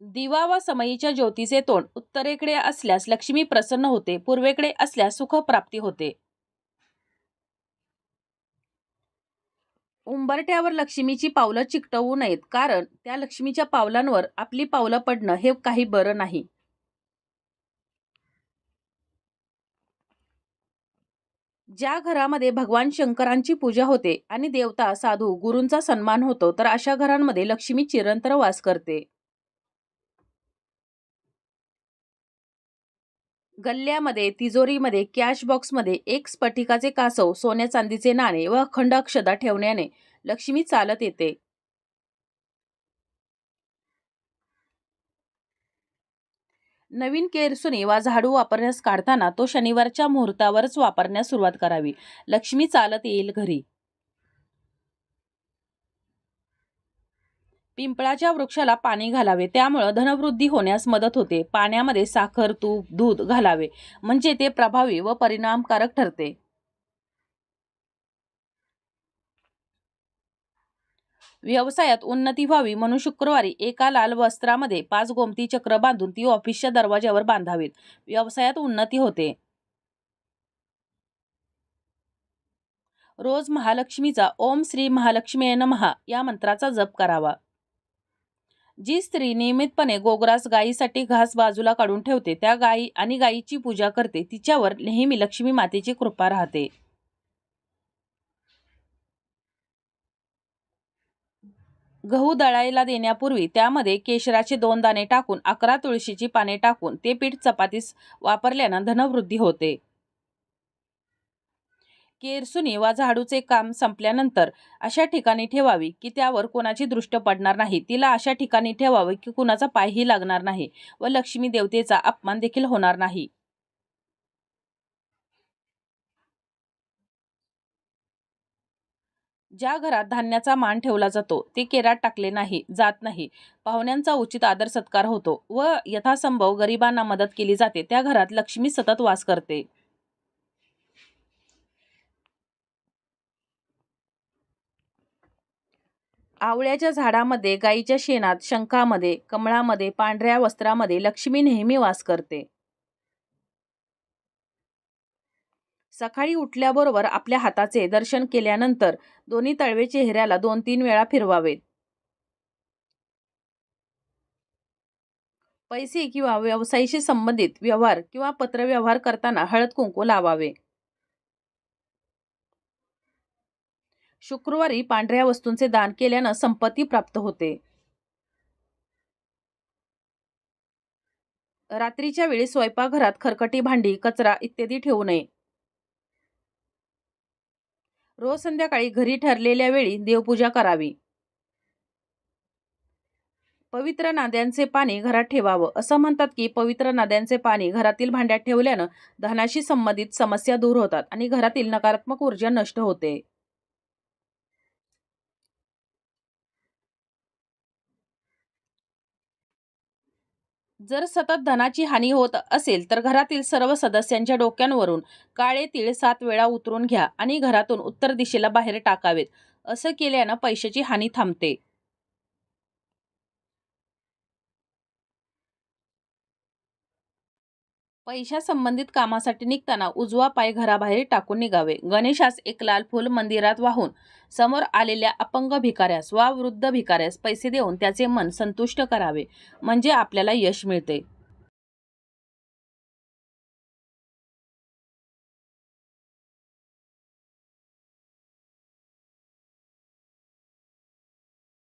दिवा व समयीच्या ज्योतीचे तोंड उत्तरेकडे असल्यास लक्ष्मी प्रसन्न होते पूर्वेकडे असल्यास सुखप्राप्ती होते. उंबरठ्यावर लक्ष्मीची पावलं चिकटवू नयेत कारण त्या लक्ष्मीच्या पावलांवर आपली पावलं पडणं हे काही बरं नाही. ज्या घरामध्ये भगवान शंकरांची पूजा होते आणि देवता साधू गुरूंचा सन्मान होतो तर अशा घरांमध्ये लक्ष्मी चिरंतर वास करते. गल्ल्यामध्ये तिजोरीमध्ये कॅश बॉक्समध्ये एक स्फटिकाचे कासव सोन्या चांदीचे नाणे व अखंड अक्षदा ठेवण्याने लक्ष्मी चालत येते. नवीन केरसुनी वा झाडू वापरण्यास काढताना तो शनिवारच्या मुहूर्तावरच वापरण्यास सुरुवात करावी. लक्ष्मी चालत येईल घरी. पिंपळाच्या वृक्षाला पाणी घालावे. त्यामुळं धनवृद्धी होण्यास मदत होते. पाण्यामध्ये साखर तूप दूध घालावे. म्हणजे ते प्रभावी व परिणामकारक ठरते. व्यवसायात उन्नती व्हावी म्हणून शुक्रवारी एका लाल वस्त्रामध्ये पाच गोमती चक्र बांधून ती ऑफिसच्या दरवाज्यावर बांधावीत. व्यवसायात उन्नती होते. रोज महालक्ष्मीचा ओम श्री महालक्ष्मी नमहा या मंत्राचा जप करावा. जी स्त्री नियमितपणे गोग्रास गायीसाठी घास बाजूला काढून ठेवते त्या गायी आणि गायीची पूजा करते तिच्यावर नेहमी लक्ष्मी मातेची कृपा राहते. गहू दळायला देण्यापूर्वी त्यामध्ये केशराचे दोन दाणे टाकून अकरा तुळशीची पाने टाकून ते पीठ चपातीस वापरल्यानं धनवृद्धी होते. केरसुनी वा झाडूचे काम संपल्यानंतर अशा ठिकाणी ठेवावी की त्यावर कोणाची दृष्ट पडणार नाही. तिला अशा ठिकाणी ठेवावे की कुणाचा पायही लागणार नाही व लक्ष्मी देवतेचा अपमान देखील होणार नाही. ज्या घरात धान्याचा मान ठेवला जातो ते केरात टाकले नाही जात नाही. पाहुण्यांचा उचित आदर सत्कार होतो व यथासंभव गरिबांना मदत केली जाते. त्या घरात लक्ष्मी सतत वास करते. आवळ्याच्या झाडामध्ये गाईच्या शेणात शंखामध्ये कमळामध्ये पांढऱ्या वस्त्रामध्ये लक्ष्मी नेहमी वास करते. सकाळी उठल्याबरोबर आपल्या हाताचे दर्शन केल्यानंतर दोन्ही तळवे चेहऱ्याला दोन तीन वेळा फिरवावेत. पैसे किंवा व्यवसायाशी संबंधित व्यवहार किंवा पत्रव्यवहार करताना हळद कुंकू लावावे. शुक्रवारी पांढऱ्या वस्तूंचे दान केल्यानं संपत्ती प्राप्त होते. रात्रीच्या वेळी स्वयंपाकघरात खरकटी भांडी कचरा इत्यादी ठेवू नये. रोज संध्याकाळी घरी ठरलेल्या वेळी देवपूजा करावी. पवित्र नाद्यांचे पाणी घरात ठेवावं. असं म्हणतात की पवित्र नाद्यांचे पाणी घरातील भांड्यात ठेवल्यानं धनाशी संबंधित समस्या दूर होतात आणि घरातील नकारात्मक ऊर्जा नष्ट होते. जर सतत धनाची हानी होत असेल तर घरातील सर्व सदस्यांच्या डोक्यांवरून काळे तीळ सात वेळा उतरून घ्या आणि घरातून उत्तर दिशेला बाहेर टाकावेत. असं केल्यानं पैशाची हानी थांबते. पैशा संबंधित कामासाठी निघताना उजवा पाय घराबाहेर टाकून निघावे. गणेशास एक लाल फूल मंदिरात वाहून समोर आलेल्या अपंग भिकाऱ्यास वा वृद्ध भिकाऱ्यास पैसे देऊन त्याचे मन संतुष्ट करावे म्हणजे आपल्याला यश मिळते.